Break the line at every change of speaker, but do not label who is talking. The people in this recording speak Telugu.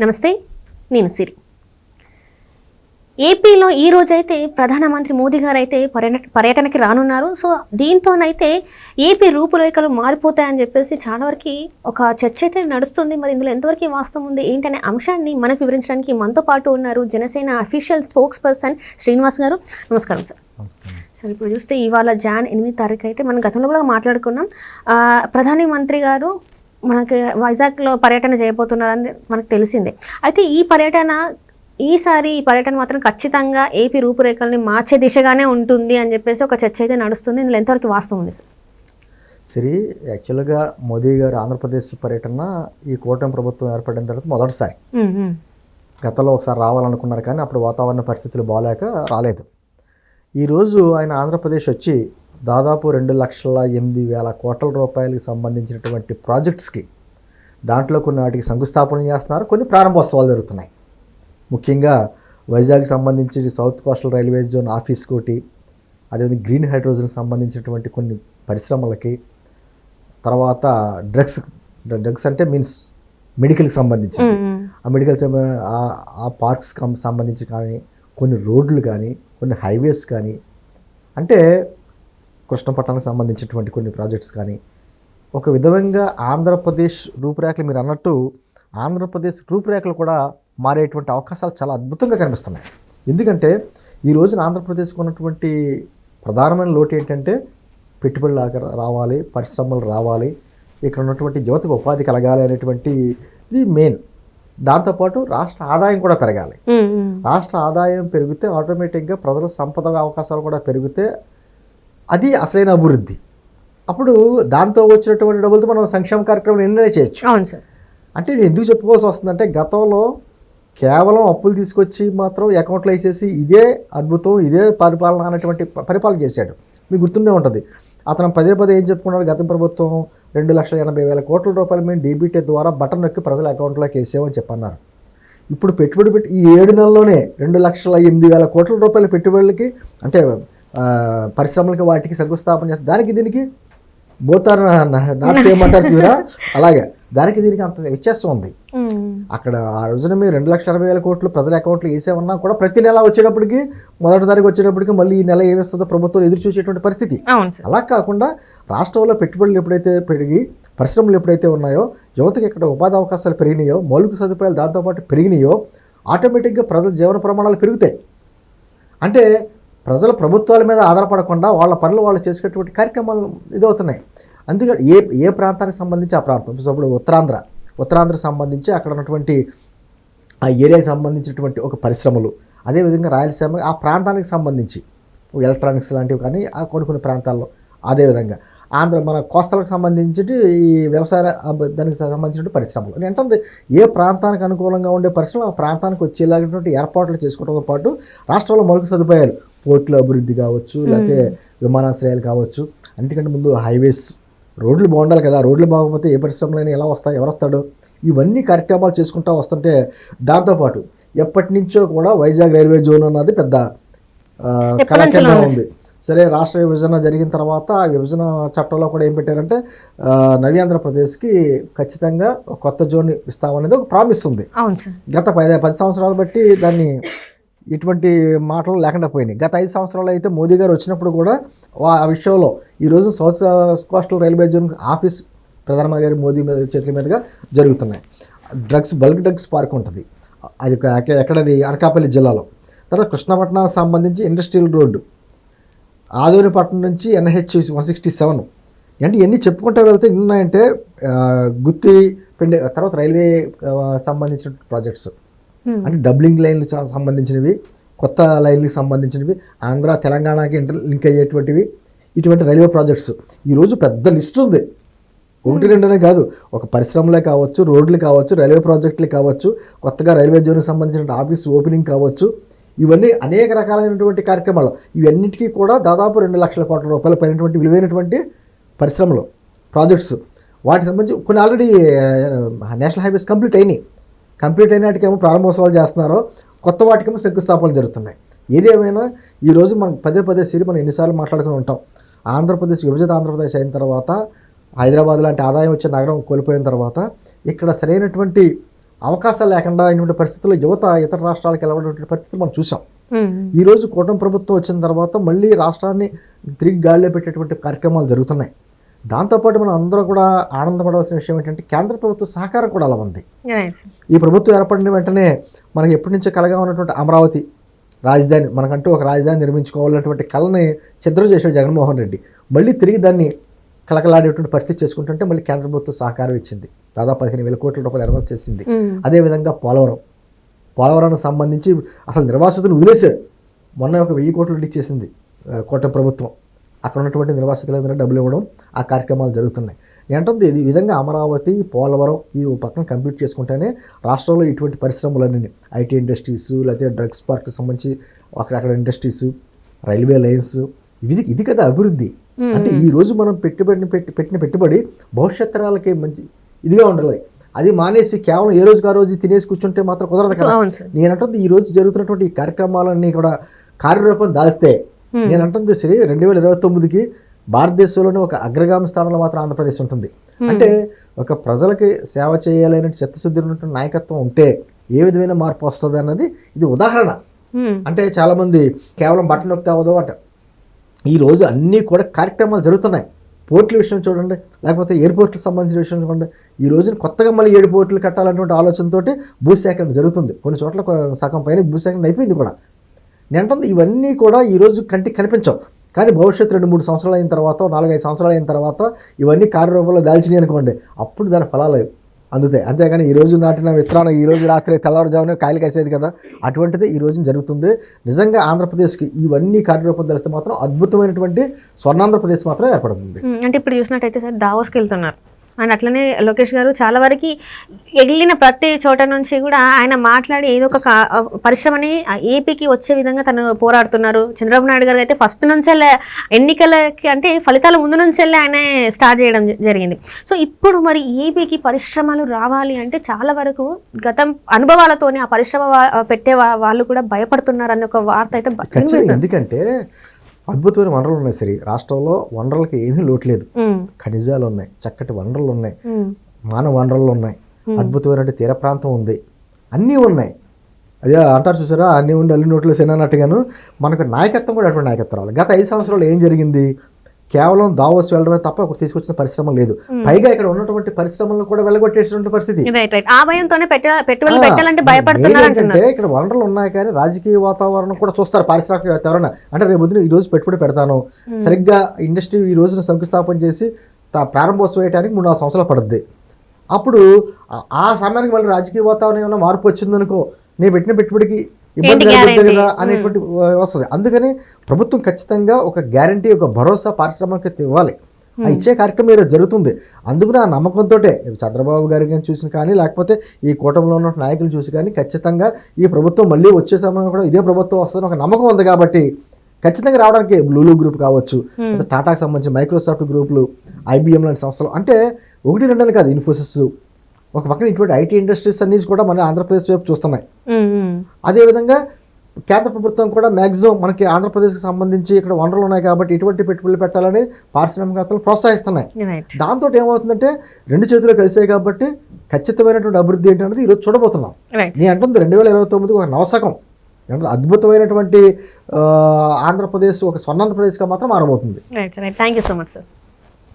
నమస్తే నేను సిరి. ఏపీలో ఈ రోజైతే ప్రధానమంత్రి మోదీ గారు అయితే పర్యట పర్యటనకి రానున్నారు. సో దీంతోనైతే ఏపీ రూపురేఖలు మారిపోతాయని చెప్పేసి చాలా వరకు ఒక చర్చ అయితే నడుస్తుంది. మరి ఇందులో ఎంతవరకు వాస్తవం ఉంది ఏంటనే అంశాన్ని మనకు వివరించడానికి మనతో పాటు ఉన్నారు Janasena official spokesperson Srinivas గారు. నమస్కారం సార్. సార్ ఇప్పుడు చూస్తే ఇవాళ జాన్ ఎనిమిది తారీఖు అయితే మనం గతంలో కూడా మాట్లాడుకున్నాం. ఆ, ప్రధాని మంత్రి గారు మనకి వైజాగ్లో పర్యటన చేయబోతున్నారని మనకు తెలిసిందే. అయితే ఈ పర్యటన ఈసారి ఈ పర్యటన మాత్రం ఖచ్చితంగా ఏపీ రూపురేఖల్ని మార్చే దిశగానే ఉంటుంది అని చెప్పేసి ఒక చర్చ అయితే నడుస్తుంది. ఇందులో ఎంతవరకు వాస్తవం ఉంది సార్?
సిరి యాక్చువల్గా మోదీ గారు ఆంధ్రప్రదేశ్ పర్యటన ఈ కూటమి ప్రభుత్వం ఏర్పడిన తర్వాత మొదటిసారి. గతంలో ఒకసారి రావాలనుకున్నారు కానీ అప్పుడు వాతావరణ పరిస్థితులు బాగాలేక రాలేదు. ఈరోజు ఆయన ఆంధ్రప్రదేశ్ వచ్చి దాదాపు రెండు లక్షల ఎనిమిది వేల కోట్ల రూపాయలకు సంబంధించినటువంటి ప్రాజెక్ట్స్కి దాంట్లో కొన్ని వాటికి శంకుస్థాపన చేస్తున్నారు. కొన్ని ప్రారంభోత్సవాలు జరుగుతున్నాయి. ముఖ్యంగా వైజాగ్ సంబంధించి south coastal railway zone office కోటి అదేవిధంగా గ్రీన్ హైడ్రోజన్ సంబంధించినటువంటి కొన్ని పరిశ్రమలకి తర్వాత డ్రగ్స్ డ్రగ్స్ అంటే మీన్స్ మెడికల్కి సంబంధించింది. ఆ మెడికల్ ఆ- పార్క్స్ సంబంధించి కానీ కొన్ని రోడ్లు కానీ కొన్ని హైవేస్ కానీ అంటే కృష్ణపట్నానికి సంబంధించినటువంటి కొన్ని ప్రాజెక్ట్స్ కానీ. ఒక విధంగా ఆంధ్రప్రదేశ్ రూపురేఖలు మీరు అన్నట్టు ఆంధ్రప్రదేశ్ రూపురేఖలు కూడా మారేటువంటి అవకాశాలు చాలా అద్భుతంగా కనిపిస్తున్నాయి. ఎందుకంటే ఈ రోజున ఆంధ్రప్రదేశ్కి ఉన్నటువంటి ప్రధానమైన లోటు ఏంటంటే పెట్టుబడులు రావాలి పరిశ్రమలు రావాలి ఇక్కడ ఉన్నటువంటి యువతకు ఉపాధి కలగాలి అనేటువంటి ఇది మెయిన్. దాంతోపాటు రాష్ట్ర ఆదాయం కూడా పెరగాలి. రాష్ట్ర ఆదాయం పెరిగితే ఆటోమేటిక్గా ప్రజల సంపద అవకాశాలు కూడా పెరిగితే అది అసలైన అభివృద్ధి. అప్పుడు దాంతో వచ్చినటువంటి డబ్బులతో మనం సంక్షేమ కార్యక్రమం ఎన్నైనా చేయొచ్చు.
అవును సార్.
అంటే నేను ఎందుకు చెప్పుకోవాల్సి వస్తుందంటే గతంలో కేవలం అప్పులు తీసుకొచ్చి మాత్రం అకౌంట్లో వేసేసి ఇదే అద్భుతం ఇదే పరిపాలన అనేటువంటి ప- పరిపాలన చేశాడు. మీకు గుర్తుండే ఉంటుంది. అతను పదే పదే ఏం చెప్పుకున్నాడు గత ప్రభుత్వం రెండు లక్షల ఎనభై వేల కోట్ల రూపాయలు మేము డీబీటీ ద్వారా బటన్ నొక్కి ప్రజల అకౌంట్లోకి వేసామని చెప్పన్నారు. ఇప్పుడు పెట్టుబడి పెట్టి ఈ ఏడు నెలల్లోనే రెండు లక్షల ఎనిమిది వేల కోట్ల రూపాయల పెట్టుబడులకి అంటే పరిశ్రమలకి వాటికి శంకుస్థాపన చేస్తారు దానికి దీనికి బోతారు నాట్ సేమ్ అంటారు చూరా అలాగే. దానికి దీనికి అంత వ్యత్యాసం ఉంది. అక్కడ ఆ రోజున మీరు రెండు లక్షల అరవై వేల కోట్లు ప్రజల అకౌంట్లో వేసేమన్నా కూడా ప్రతి నెల వచ్చేటప్పటికి మొదటి తారీఖు వచ్చేటప్పటికి మళ్ళీ ఈ నెల ఏమిస్తుందో ప్రభుత్వం ఎదురు చూసేటువంటి పరిస్థితి. అలా కాకుండా రాష్ట్రంలో పెట్టుబడులు ఎప్పుడైతే పెరిగి పరిశ్రమలు ఎప్పుడైతే ఉన్నాయో యువతకి ఇక్కడ ఉపాధి అవకాశాలు పెరిగినాయో మౌలిక సదుపాయాలు దాంతోపాటు పెరిగినాయో ఆటోమేటిక్గా ప్రజల జీవన ప్రమాణాలు పెరుగుతాయి. అంటే ప్రజలు ప్రభుత్వాల మీద ఆధారపడకుండా వాళ్ళ పనులు వాళ్ళు చేసుకునేటువంటి కార్యక్రమాలు ఇదవుతున్నాయి. అందుకని ఏ ఏ ప్రాంతానికి సంబంధించి ఆ ప్రాంతం? ఇప్పుడు ఉత్తరాంధ్ర. ఉత్తరాంధ్రకు సంబంధించి అక్కడ ఉన్నటువంటి ఆ ఏరియాకి సంబంధించినటువంటి ఒక పరిశ్రమలు. అదేవిధంగా రాయలసీమ ఆ ప్రాంతానికి సంబంధించి ఎలక్ట్రానిక్స్ లాంటివి కానీ ఆ కొన్ని కొన్ని ప్రాంతాల్లో అదేవిధంగా. ఆంధ్ర మన కోస్తలకు సంబంధించి ఈ వ్యవసాయ దానికి సంబంధించిన పరిశ్రమలు. నేను అంటుంది ఏ ప్రాంతానికి అనుకూలంగా ఉండే పరిశ్రమలు ఆ ప్రాంతానికి వచ్చేలాగినటువంటి ఏర్పాట్లు చేసుకోవడంతో పాటు రాష్ట్రంలో మౌలిక సదుపాయాలు పోర్టుల అభివృద్ధి కావచ్చు లేకపోతే విమానాశ్రయాలు కావచ్చు. అన్నిటికంటే ముందు హైవేస్ రోడ్లు బాగుండాలి కదా. రోడ్లు బాగోకపోతే ఏ పరిశ్రమలైనా ఎలా వస్తాయి ఎవరు వస్తాడు? ఇవన్నీ కార్యక్రమాలు చేసుకుంటూ వస్తుంటే దాంతోపాటు ఎప్పటి నుంచో కూడా వైజాగ్ రైల్వే జోన్ అన్నది పెద్ద కళాఖండం
ఉంది.
సరే రాష్ట్ర విభజన జరిగిన తర్వాత ఆ విభజన చట్టంలో కూడా ఏం పెట్టారంటే నవి ఆంధ్రప్రదేశ్కి ఖచ్చితంగా కొత్త జోన్ ఇస్తామనేది ఒక ప్రామిస్ ఉంది. గత పది పది సంవత్సరాలు బట్టి దాన్ని ఇటువంటి మాటలు లేకుండా పోయినాయి. గత ఐదు సంవత్సరాలు అయితే మోదీ గారు వచ్చినప్పుడు కూడా వా- ఆ విషయంలో ఈరోజు south coastal railway zone office ప్రధానమంత్రి గారి మోదీ మీద చేతుల మీదుగా జరుగుతున్నాయి. డ్రగ్స్ బల్క్ డ్రగ్స్ పార్క్ ఉంటుంది. అది ఎక్కడది? అనకాపల్లి జిల్లాలో. తర్వాత కృష్ణపట్నానికి సంబంధించి ఇండస్ట్రియల్ రోడ్డు. ఆదోనిపట్నం నుంచి ఎన్హెచ్ వన్ సిక్స్టీ సెవెన్. అంటే ఇవన్నీ చెప్పుకుంటూ వెళ్తే ఎన్ని ఉన్నాయంటే గుత్తి పిండి తర్వాత రైల్వే సంబంధించిన ప్రాజెక్ట్స్. అంటే డబ్లింగ్ లైన్లు సంబంధించినవి కొత్త లైన్లకు సంబంధించినవి ఆంధ్ర తెలంగాణకి ఇంటర్ లింక్ అయ్యేటువంటివి ఇటువంటి రైల్వే ప్రాజెక్ట్స్. ఈరోజు పెద్ద లిస్ట్ ఉంది. ఒకటి రెండునే కాదు. ఒక పరిశ్రమలే కావచ్చు రోడ్లు కావచ్చు రైల్వే ప్రాజెక్టులు కావచ్చు కొత్తగా రైల్వే జోన్కి సంబంధించిన ఆఫీస్ ఓపెనింగ్ కావచ్చు. ఇవన్నీ అనేక రకాలైనటువంటి కార్యక్రమాలు. ఇవన్నిటికీ కూడా దాదాపు రెండు లక్షల కోట్ల రూపాయల పైనటువంటి విలువైనటువంటి పరిశ్రమలు ప్రాజెక్ట్స్. వాటికి సంబంధించి కొన్ని ఆల్రెడీ నేషనల్ హైవేస్ కంప్లీట్ అయినాయి. కంప్లీట్ అయినట్టుకేమో ప్రారంభోత్సవాలు చేస్తున్నారో కొత్త వాటికేమో శంకుస్థాపనలు జరుగుతున్నాయి. ఏదేమైనా ఈరోజు మనం పదే పదే సిరి మనం ఎన్నిసార్లు మాట్లాడుకుని ఉంటాం. ఆంధ్రప్రదేశ్ విభజిత ఆంధ్రప్రదేశ్ అయిన తర్వాత హైదరాబాద్ లాంటి ఆదాయం వచ్చే నగరం కోల్పోయిన తర్వాత ఇక్కడ సరైనటువంటి అవకాశాలు లేకుండా అయినటువంటి పరిస్థితుల్లో యువత ఇతర రాష్ట్రాలకు వెళ్ళబడినటువంటి పరిస్థితులు మనం చూసాం.
ఉమ్,
ఈ రోజు కూటమి ప్రభుత్వం వచ్చిన తర్వాత మళ్ళీ రాష్ట్రాన్ని తిరిగి గాడిలో పెట్టేటువంటి కార్యక్రమాలు జరుగుతున్నాయి. దాంతోపాటు మనం అందరూ కూడా ఆనందపడవలసిన విషయం ఏంటంటే కేంద్ర ప్రభుత్వ సహకారం కూడా అలా ఉంది. ఈ ప్రభుత్వం ఏర్పడిన వెంటనే మనకి ఎప్పటి నుంచో కలగా ఉన్నటువంటి అమరావతి రాజధాని మనకంటూ ఒక రాజధాని నిర్మించుకోవాలన్నటువంటి కళని ఛిద్రం చేశాడు జగన్మోహన్ రెడ్డి. మళ్ళీ తిరిగి దాన్ని కలకలాడేటువంటి పరిస్థితి చేసుకుంటుంటే మళ్ళీ కేంద్ర ప్రభుత్వం సహకారం ఇచ్చింది. దాదాపు పదిహేను వేల కోట్ల రూపాయలు అనౌన్స్ చేసింది.
ఉమ్,
అదేవిధంగా పోలవరం. పోలవరానికి సంబంధించి అసలు నిర్వాసితులు వదిలేశారు. మొన్న ఒక వెయ్యి కోట్లు ఇచ్చేసింది ఆ, కూటమి ప్రభుత్వం. అక్కడ ఉన్నటువంటి నిర్వాసితులందరూ డబ్బులు ఇవ్వడం ఆ కార్యక్రమాలు జరుగుతున్నాయి. ఏంటంటే ఈ విధంగా అమరావతి పోలవరం ఈ పక్కన కంప్లీట్ చేసుకుంటేనే రాష్ట్రంలో ఇటువంటి పరిశ్రమలన్నీ ఐటీ ఇండస్ట్రీస్ లేకపోతే డ్రగ్స్ పార్క్ సంబంధించి అక్కడక్కడ ఇండస్ట్రీస్ రైల్వే లైన్స్ ఇది ఇది కదా అభివృద్ధి. అంటే ఈ రోజు మనం పెట్టుబడిని పెట్టి పెట్టిన పెట్టుబడి భవిష్యత్ తరాలకి మంచి ఇదిగా ఉండాలి. అది మానేసి కేవలం ఏ రోజుకి ఆ రోజు తినేసి కూర్చుంటే మాత్రం కుదరదు కదా.
అవును సార్.
నేను అంటుంది ఈ రోజు జరుగుతున్నటువంటి ఈ కార్యక్రమాలన్నీ కూడా కార్యరూపం దాల్స్తే నేను అంటుంది శ్రీ రెండు వేల ఇరవై తొమ్మిదికి భారతదేశంలోనే ఒక అగ్రగామి స్థానంలో మాత్రం ఆంధ్రప్రదేశ్ ఉంటుంది. అంటే ఒక ప్రజలకి సేవ చేయాలనే చిత్తశుద్ధి ఉన్నటువంటి నాయకత్వం ఉంటే ఏ విధమైన మార్పు వస్తుంది అన్నది ఇది ఉదాహరణ.
ఉమ్,
అంటే చాలామంది కేవలం బట్టన్ నొక్కితే అవ్వదు అంట. ఈ రోజు అన్నీ కూడా కార్యక్రమాలు జరుగుతున్నాయి. పోర్టుల విషయం చూడండి లేకపోతే ఎయిర్పోర్ట్లకు సంబంధించిన విషయం చూడండి. ఈ రోజున కొత్తగా మళ్ళీ ఏడు పోర్టులు కట్టాలన్నటువంటి ఆలోచనతోటి భూసేకరణ జరుగుతుంది. కొన్ని చోట్ల సగం పైన భూసేకరణ అయిపోయింది కూడా. నేను ఇవన్నీ కూడా ఈ రోజు కంటికి కనిపించవు. కానీ భవిష్యత్తు రెండు మూడు సంవత్సరాలు అయిన తర్వాత నాలుగైదు సంవత్సరాలు అయిన తర్వాత ఇవన్నీ కార్యరూపంలో దాల్చినాయి అనుకోండి అప్పుడు దాని ఫలాలు అందుతాయి అంతేగాని ఈ రోజు నాటిన విత్తనాలు ఈ రోజు రాత్రి తెల్లవారుజామున కాయలు కాసేది కదా. అటువంటిది ఈ రోజు జరుగుతుంది. నిజంగా ఆంధ్రప్రదేశ్కి ఇవన్నీ కార్యరూపం తెలిస్తే మాత్రం అద్భుతమైనటువంటి స్వర్ణాంధ్రప్రదేశ్ మాత్రం ఏర్పడుతుంది.
అంటే ఇప్పుడు చూసినట్టయితే సార్ దావోస్కి వెళ్తున్నారు. అండ్ అట్లనే లోకేష్ గారు చాలా వరకు వెళ్ళిన ప్రతి చోట నుంచి కూడా ఆయన మాట్లాడి ఏదో ఒక పరిశ్రమని ఏపీకి వచ్చే విధంగా తను పోరాడుతున్నారు. చంద్రబాబు నాయుడు గారు అయితే ఫస్ట్ నుంచే ఎన్నికలకి అంటే ఫలితాల ముందు నుంచే ఆయన స్టార్ట్ చేయడం జరిగింది. సో ఇప్పుడు మరి ఏపీకి పరిశ్రమలు రావాలి అంటే చాలా వరకు గతం అనుభవాలతోనే ఆ పరిశ్రమ పెట్టే వాళ్ళు కూడా భయపడుతున్నారు అనే ఒక వార్త అయితే
ఎందుకంటే అద్భుతమైన వనరులు ఉన్నాయి సరే. రాష్ట్రంలో వనరులకి ఏమీ లోటు లేదు. ఖనిజాలు ఉన్నాయి చక్కటి వనరులు ఉన్నాయి మానవ వనరులు ఉన్నాయి అద్భుతమైన తీర ప్రాంతం ఉంది. అన్నీ ఉన్నాయి. అదే అంటారు చూసారా అన్నీ ఉండి అల్లి నోట్లో అన్నట్టుగాను మనకు నాయకత్వం కూడా అటువంటి నాయకత్వం రావాలి. గత ఐదు సంవత్సరాలు ఏం జరిగింది? కేవలం దావోస్ వెళ్ళడమే తప్ప ఒకటి తీసుకొచ్చిన పరిశ్రమ లేదు. పైగా ఇక్కడ ఉన్నటువంటి పరిశ్రమలను కూడా వెళ్ళగొట్టేసినటువంటి పరిస్థితి.
ఆ భయంతోనే పెట్టుబడులు పెట్టాలంటే భయపడుతున్నారు
ఏంటంటే ఇక్కడ వనరులు ఉన్నాయి కానీ రాజకీయ వాతావరణం కూడా చూస్తారు పారిశ్రామికవేత్త ఎవరైనా అంటే రేపు ఈ రోజు పెట్టుబడి పెడతాను. సరిగ్గా ఇండస్ట్రీ ఈ రోజున శంకుస్థాపన చేసి తా- ప్రారంభోత్సవం వేయడానికి మూడు నాలుగు సంవత్సరాలు పడుద్ది. అప్పుడు ఆ- ఆ సమయానికి మళ్ళీ రాజకీయ వాతావరణం ఏమైనా మార్పు వచ్చిందనుకో నేను పెట్టిన పెట్టుబడికి ఇబ్బంది కలుగుతుంది? కదా అనేటువంటి వస్తుంది. అందుకని ప్రభుత్వం ఖచ్చితంగా ఒక గ్యారంటీ ఒక భరోసా పారిశ్రామికత ఇవ్వాలి. ఆ ఇచ్చే కార్యక్రమం ఈరోజు జరుగుతుంది. అందుకని ఆ నమ్మకంతో చంద్రబాబు గారి కానీ చూసిన కానీ లేకపోతే ఈ కూటమిలో ఉన్న నాయకులు చూసి కానీ ఖచ్చితంగా ఈ ప్రభుత్వం మళ్ళీ వచ్చే సమయంలో కూడా ఇదే ప్రభుత్వం వస్తుందని ఒక నమ్మకం ఉంది కాబట్టి ఖచ్చితంగా రావడానికి లూలు గ్రూప్ కావచ్చు లేదా టాటాకి సంబంధించి మైక్రోసాఫ్ట్ గ్రూపులు ఐబిఎం లాంటి సంస్థలు అంటే ఒకటి రెండు అని కాదు ఇన్ఫోసిస్ ఒక పక్కన ఇటువంటి ఐటీ ఇండస్ట్రీస్ అన్నీ కూడా మన ఆంధ్రప్రదేశ్ వైపు చూస్తున్నాయి. అదేవిధంగా కేంద్ర ప్రభుత్వం కూడా మ్యాక్సిమం మనకి ఆంధ్రప్రదేశ్కి సంబంధించి ఇక్కడ వనరులు ఉన్నాయి కాబట్టి ఇటువంటి పెట్టుబడులు పెట్టాలని పారిశ్రామికవేత్తలు ప్రోత్సహిస్తున్నాయి. దాంతో ఏమవుతుందంటే రెండు చేతులు కలిసాయి కాబట్టి ఖచ్చితమైనటువంటి అభివృద్ధి ఏంటనేది ఈరోజు చూడబోతున్నాం. నేను అంటుంది రెండు వేల ఇరవై తొమ్మిది ఒక నవశకం. అంటే అద్భుతమైనటువంటి ఆంధ్రప్రదేశ్ ఒక స్వర్ణాంధ్రప్రదేశ్గా మాత్రం మారబోతుంది.
Thank you so much sir